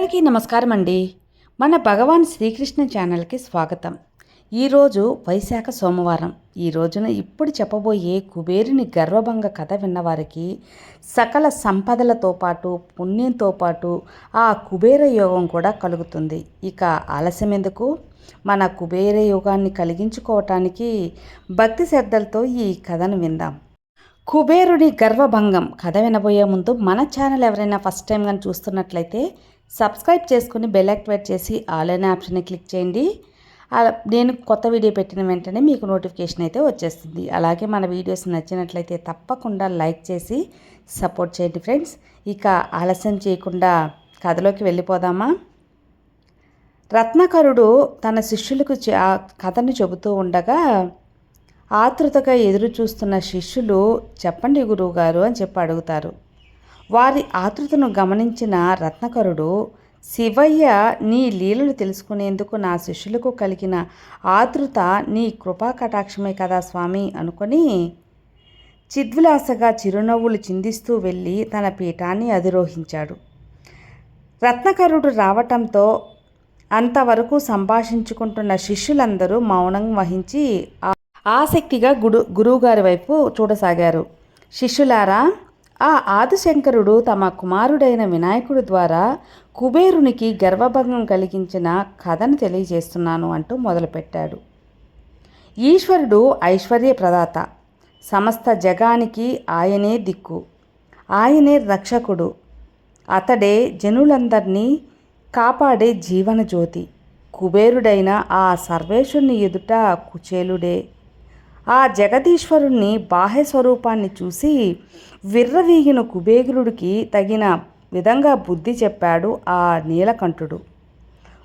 అందరికీ నమస్కారం అండి మన భగవాన్ శ్రీకృష్ణ ఛానల్కి స్వాగతం. ఈరోజు వైశాఖ సోమవారం. ఈ రోజున ఇప్పుడు చెప్పబోయే కుబేరుని గర్వభంగ కథ విన్నవారికి సకల సంపదలతో పాటు పుణ్యంతో పాటు ఆ కుబేర యోగం కూడా కలుగుతుంది. ఇక ఆలస్యం ఎందుకు? మన కుబేర యోగాన్ని కలిగించుకోవటానికి భక్తి శ్రద్ధలతో ఈ కథను విందాం. కుబేరుడి గర్వభంగం కథ వినబోయే ముందు మన ఛానల్ ఎవరైనా ఫస్ట్ టైం కానీ చూస్తున్నట్లయితే సబ్స్క్రైబ్ చేసుకుని బెల్ యాక్టివేట్ చేసి ఆల్ అనే ఆప్షన్ని క్లిక్ చేయండి. నేను కొత్త వీడియో పెట్టిన వెంటనే మీకు నోటిఫికేషన్ అయితే వచ్చేస్తుంది. అలాగే మన వీడియోస్ నచ్చినట్లయితే తప్పకుండా లైక్ చేసి సపోర్ట్ చేయండి ఫ్రెండ్స్. ఇక ఆలస్యం చేయకుండా కథలోకి వెళ్ళిపోదామా? రత్నకరుడు తన శిష్యులకు ఆ కథను చెబుతూ ఉండగా ఆతృతగా ఎదురు చూస్తున్న శిష్యులు చెప్పండి గురువుగారు అని చెప్పి అడుగుతారు. వారి ఆతృతను గమనించిన రత్నకరుడు శివయ్య నీ లీలలు తెలుసుకునేందుకు నా శిష్యులకు కలిగిన ఆతృత నీ కృపా కటాక్షమే కదా స్వామి అనుకొని చిద్విలాసగా చిరునవ్వులు చిందిస్తూ వెళ్ళి తన పీఠాన్ని అధిరోహించాడు. రత్నకరుడు రావటంతో అంతవరకు సంభాషించుకుంటున్న శిష్యులందరూ మౌనం వహించి ఆసక్తిగా గుడు గురువుగారి వైపు చూడసాగారు. శిష్యులారా ఆ ఆదిశంకరుడు తమ కుమారుడైన వినాయకుడి ద్వారా కుబేరునికి గర్వభంగం కలిగించిన కథను తెలియజేస్తున్నాను అంటూ మొదలుపెట్టాడు. ఈశ్వరుడు ఐశ్వర్య ప్రదాత సమస్త జగానికి ఆయనే దిక్కు ఆయనే రక్షకుడు. అతడే జనులందరినీ కాపాడే జీవన జ్యోతి కుబేరుడైన ఆ సర్వేశ్వరుని ఎదుట కుచేలుడే. ఆ జగదీశ్వరుణ్ణి బాహ్య స్వరూపాన్ని చూసి విర్రవీగిన కుబేరుడికి తగిన విధంగా బుద్ధి చెప్పాడు ఆ నీలకంఠుడు.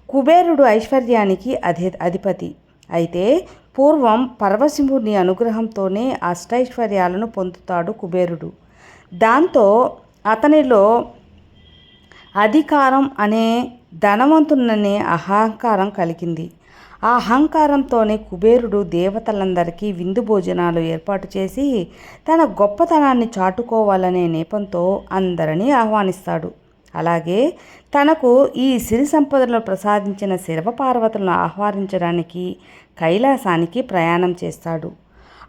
కుబేరుడు ఐశ్వర్యానికి అధి అధిపతి. అయితే పూర్వం పరమశివుని అనుగ్రహంతోనే అష్టైశ్వర్యాలను పొందుతాడు కుబేరుడు. దాంతో అతనిలో అధికారం అనే ధనవంతుననే అహంకారం కలిగింది. ఆ అహంకారంతోనే కుబేరుడు దేవతలందరికీ విందు భోజనాలు ఏర్పాటు చేసి తన గొప్పతనాన్ని చాటుకోవాలనే నేపంతో అందరినీ ఆహ్వానిస్తాడు. అలాగే తనకు ఈ సిరి సంపదలను ప్రసాదించిన శివపార్వతులను ఆహ్వానించడానికి కైలాసానికి ప్రయాణం చేస్తాడు.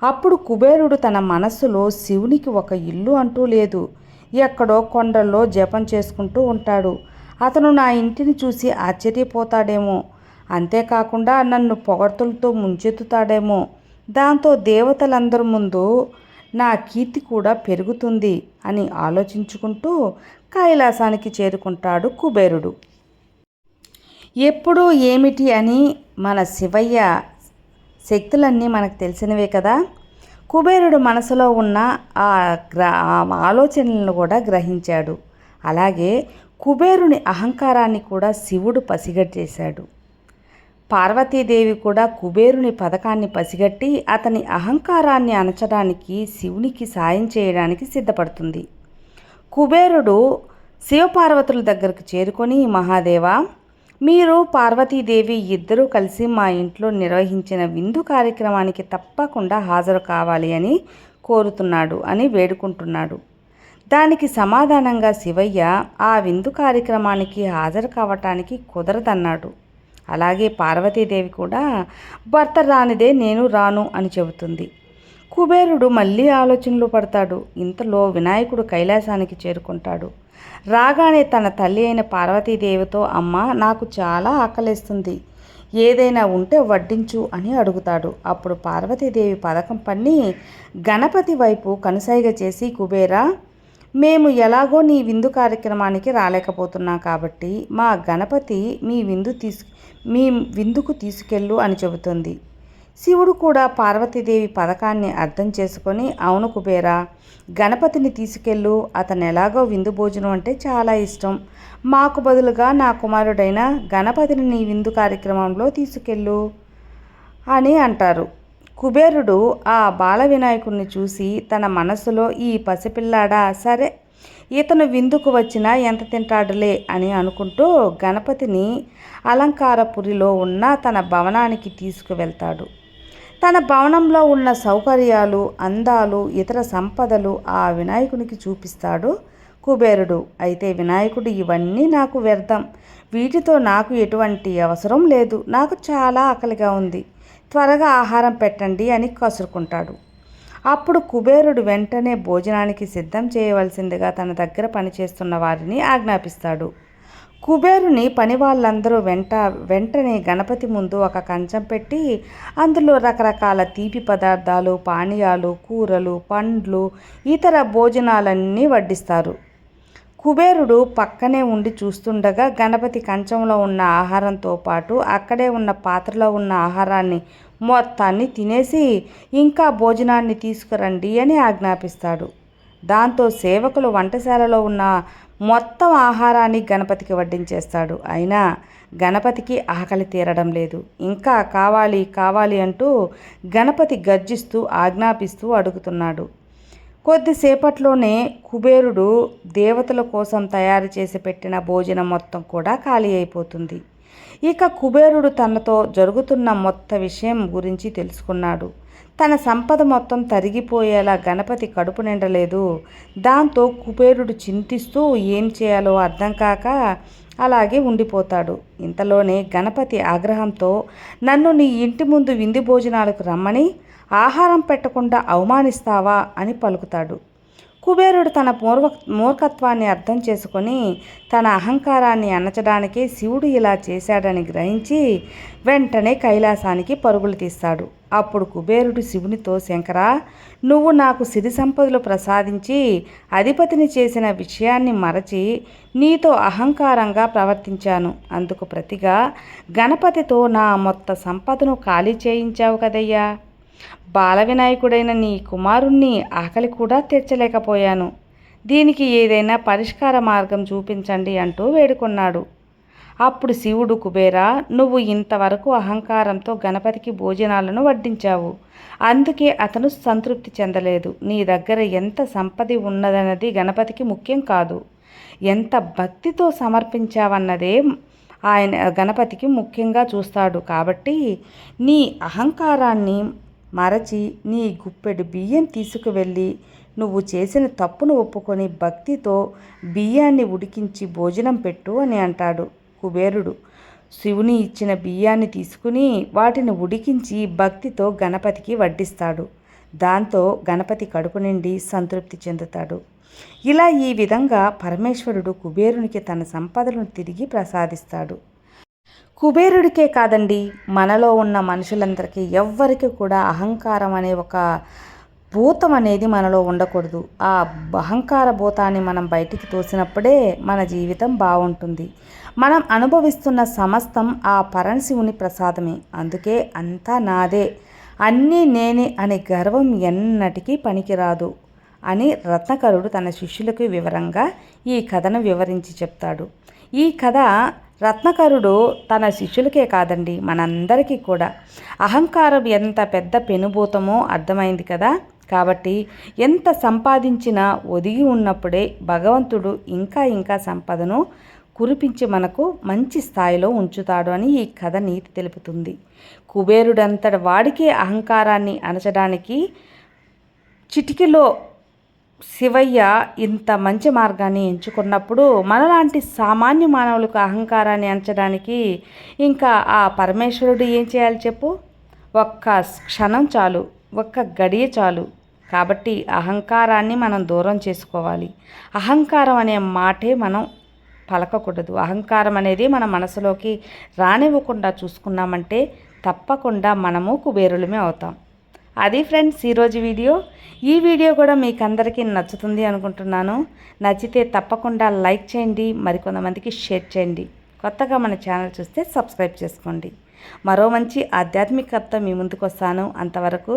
అప్పుడు కుబేరుడు తన మనస్సులో శివునికి ఒక ఇల్లు అంటూ లేదు. ఎక్కడో కొండల్లో జపం చేసుకుంటూ ఉంటాడు. అతను నా ఇంటిని చూసి ఆశ్చర్యపోతాడేమో. అంతేకాకుండా నన్ను పొగడ్తలతో ముంచెత్తుతాడేమో. దాంతో దేవతలందరి ముందు నా కీర్తి కూడా పెరుగుతుంది అని ఆలోచించుకుంటూ కైలాసానికి చేరుకుంటాడు కుబేరుడు. ఎప్పుడు ఏమిటి అని మన శివయ్య శక్తులన్నీ మనకు తెలిసినవే కదా. కుబేరుడు మనసులో ఉన్న ఆ గ్ర ఆలోచనలను కూడా గ్రహించాడు. అలాగే కుబేరుని అహంకారాన్ని కూడా శివుడు పసిగట్టేశాడు. పార్వతీదేవి కూడా కుబేరుని పథకాన్ని పసిగట్టి అతని అహంకారాన్ని అణచడానికి శివునికి సాయం చేయడానికి సిద్ధపడుతుంది. కుబేరుడు శివపార్వతుల దగ్గరకు చేరుకొని మహాదేవా మీరు పార్వతీదేవి ఇద్దరూ కలిసి మా ఇంట్లో నిర్వహించిన విందు కార్యక్రమానికి తప్పకుండా హాజరు కావాలి అని కోరుతున్నాడు అని వేడుకుంటున్నాడు. దానికి సమాధానంగా శివయ్య ఆ విందు కార్యక్రమానికి హాజరు కావటానికి కుదరదన్నాడు. అలాగే పార్వతీదేవి కూడా భర్త రానిదే నేను రాను అని చెబుతుంది. కుబేరుడు మళ్ళీ ఆలోచనలు పడతాడు. ఇంతలో వినాయకుడు కైలాసానికి చేరుకుంటాడు. రాగానే తన తల్లి అయిన పార్వతీదేవితో అమ్మ నాకు చాలా ఆకలేస్తుంది. ఏదైనా ఉంటే వడ్డించు అని అడుగుతాడు. అప్పుడు పార్వతీదేవి పథకం పన్ని గణపతి వైపు కనుసైగ చేసి కుబేరా మేము ఎలాగో నీ విందు కార్యక్రమానికి రాలేకపోతున్నాం కాబట్టి మా గణపతి మీ విందు తీసు మీ విందుకు తీసుకెళ్ళు అని చెబుతుంది. శివుడు కూడా పార్వతీదేవి పథకాన్ని అర్థం చేసుకొని అవును కుబేరా గణపతిని తీసుకెళ్ళు అతను ఎలాగో విందు భోజనం అంటే చాలా ఇష్టం. మాకు బదులుగా నా కుమారుడైన గణపతిని నీ విందు కార్యక్రమంలో తీసుకెళ్ళు అని అంటారు. కుబేరుడు ఆ బాల వినాయకుడిని చూసి తన మనసులో ఈ పసిపిల్లాడా సరే ఇతను విందుకు వచ్చినా ఎంత తింటాడులే అని అనుకుంటూ గణపతిని అలంకారపురిలో ఉన్న తన భవనానికి తీసుకువెళ్తాడు. తన భవనంలో ఉన్న సౌకర్యాలు అందాలు ఇతర సంపదలు ఆ వినాయకునికి చూపిస్తాడు కుబేరుడు. అయితే వినాయకుడు ఇవన్నీ నాకు వ్యర్థం. వీటితో నాకు ఎటువంటి అవసరం లేదు. నాకు చాలా ఆకలిగా ఉంది. త్వరగా ఆహారం పెట్టండి అని కసురుకుంటాడు. అప్పుడు కుబేరుడు వెంటనే భోజనానికి సిద్ధం చేయవలసిందిగా తన దగ్గర పనిచేస్తున్న వారిని ఆజ్ఞాపిస్తాడు. కుబేరుని పని వాళ్ళందరూ వెంట వెంటనే గణపతి ముందు ఒక కంచం పెట్టి అందులో రకరకాల తీపి పదార్థాలు పానీయాలు కూరలు పండ్లు ఇతర భోజనాలన్నీ వడ్డిస్తారు. కుబేరుడు పక్కనే ఉండి చూస్తుండగా గణపతి కంచంలో ఉన్న ఆహారంతో పాటు అక్కడే ఉన్న పాత్రలో ఉన్న ఆహారాన్ని మొత్తాన్ని తినేసి ఇంకా భోజనాన్ని తీసుకురండి అని ఆజ్ఞాపిస్తాడు. దాంతో సేవకులు వంటశాలలో ఉన్న మొత్తం ఆహారాన్ని గణపతికి వడ్డించేస్తాడు. అయినా గణపతికి ఆకలి తీరడం లేదు. ఇంకా కావాలి కావాలి అంటూ గణపతి గర్జిస్తూ ఆజ్ఞాపిస్తూ అడుగుతున్నాడు. కొద్దిసేపట్లోనే కుబేరుడు దేవతల కోసం తయారు చేసి పెట్టిన భోజనం మొత్తం కూడా ఖాళీ అయిపోతుంది. ఇక కుబేరుడు తనతో జరుగుతున్న మొత్త విషయం గురించి తెలుసుకున్నాడు. తన సంపద మొత్తం తరిగిపోయేలా గణపతి కడుపు నిండలేదు. దాంతో కుబేరుడు చింతిస్తూ ఏం చేయాలో అర్థం కాక అలాగే ఉండిపోతాడు. ఇంతలోనే గణపతి ఆగ్రహంతో నన్ను నీ ఇంటి ముందు విందు భోజనాలకు రమ్మని ఆహారం పెట్టకుండా అవమానిస్తావా అని పలుకుతాడు. కుబేరుడు తన పూర్వ మూర్ఖత్వాన్ని అర్థం చేసుకొని తన అహంకారాన్ని అణచడానికి శివుడు ఇలా చేశాడని గ్రహించి వెంటనే కైలాసానికి పరుగులు తీస్తాడు. అప్పుడు కుబేరుడు శివునితో శంకర నువ్వు నాకు సిరి సంపదలు ప్రసాదించి అధిపతిని చేసిన విషయాన్ని మరచి నీతో అహంకారంగా ప్రవర్తించాను. అందుకు ప్రతిగా గణపతితో నా మొత్త సంపదను ఖాళీ చేయించావు కదయ్యా. బాల వినాయకుడైన నీ కుమారుణ్ణి ఆకలి కూడా తీర్చలేకపోయాను. దీనికి ఏదైనా పరిష్కార మార్గం చూపించండి అంటూ వేడుకున్నాడు. అప్పుడు శివుడు కుబేర నువ్వు ఇంతవరకు అహంకారంతో గణపతికి భోజనాలను వడ్డించావు. అందుకే అతను సంతృప్తి చెందలేదు. నీ దగ్గర ఎంత సంపది ఉన్నదన్నది గణపతికి ముఖ్యం కాదు. ఎంత భక్తితో సమర్పించావన్నదే ఆయన గణపతికి ముఖ్యంగా చూస్తాడు. కాబట్టి నీ అహంకారాన్ని మరచి నీ గుప్పెడు బియ్యం తీసుకువెళ్ళి నువ్వు చేసిన తప్పును ఒప్పుకొని భక్తితో బియ్యాన్ని ఉడికించి భోజనం పెట్టు అని అంటాడు కుబేరుడు. శివుని ఇచ్చిన బియ్యాన్ని తీసుకుని వాటిని ఉడికించి భక్తితో గణపతికి వడ్డిస్తాడు. దాంతో గణపతి కడుపు నిండి సంతృప్తి చెందుతాడు. ఇలా ఈ విధంగా పరమేశ్వరుడు కుబేరునికి తన సంపదలను తిరిగి ప్రసాదిస్తాడు. కుబేరుడికే కాదండి మనలో ఉన్న మనుషులందరికీ ఎవ్వరికి కూడా అహంకారం అనే ఒక భూతం అనేది మనలో ఉండకూడదు. ఆ అహంకార భూతాన్ని మనం బయటికి తోసినప్పుడే మన జీవితం బాగుంటుంది. మనం అనుభవిస్తున్న సమస్తం ఆ పరమశివుని ప్రసాదమే. అందుకే అంతా నాదే. అన్నీ నేనే అనే గర్వం ఎన్నటికీ పనికిరాదు అని రత్నకరుడు తన శిష్యులకు వివరంగా ఈ కథను వివరించి చెప్తాడు. ఈ కథ రత్నకరుడు తన శిష్యులకే కాదండి మనందరికీ కూడా. అహంకారం ఎంత పెద్ద పెనుభూతమో అర్థమైంది కదా. కాబట్టి ఎంత సంపాదించినా ఒదిగి ఉన్నప్పుడే భగవంతుడు ఇంకా ఇంకా సంపదను కురిపించి మనకు మంచి స్థాయిలో ఉంచుతాడు అని ఈ కథ నీతి తెలుపుతుంది. కుబేరుడంతటి వాడికే అహంకారాన్ని అణచడానికి చిటికిలో శివయ్య ఇంత మంచి మార్గాన్ని ఎంచుకున్నప్పుడు మనలాంటి సామాన్య మానవులకు అహంకారాన్ని అంచడానికి ఇంకా ఆ పరమేశ్వరుడు ఏం చేయాలి చెప్పు? ఒక్క క్షణం చాలు ఒక్క గడియ చాలు. కాబట్టి అహంకారాన్ని మనం దూరం చేసుకోవాలి. అహంకారం అనే మాటే మనం పలకకూడదు. అహంకారం అనేది మన మనసులోకి రానివ్వకుండా చూసుకున్నామంటే తప్పకుండా మనము కుబేరులమే అవుతాం. అది ఫ్రెండ్స్ ఈరోజు వీడియో. ఈ వీడియో కూడా మీకు అందరికీ నచ్చుతుంది అనుకుంటున్నాను. నచ్చితే తప్పకుండా లైక్ చేయండి మరికొంతమందికి షేర్ చేయండి. కొత్తగా మన ఛానల్ చూస్తే సబ్స్క్రైబ్ చేసుకోండి. మరో మంచి ఆధ్యాత్మికత మీ ముందుకు వస్తాను అంతవరకు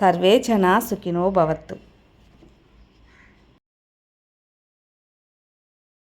సర్వే జన సుఖినో భవత్తు.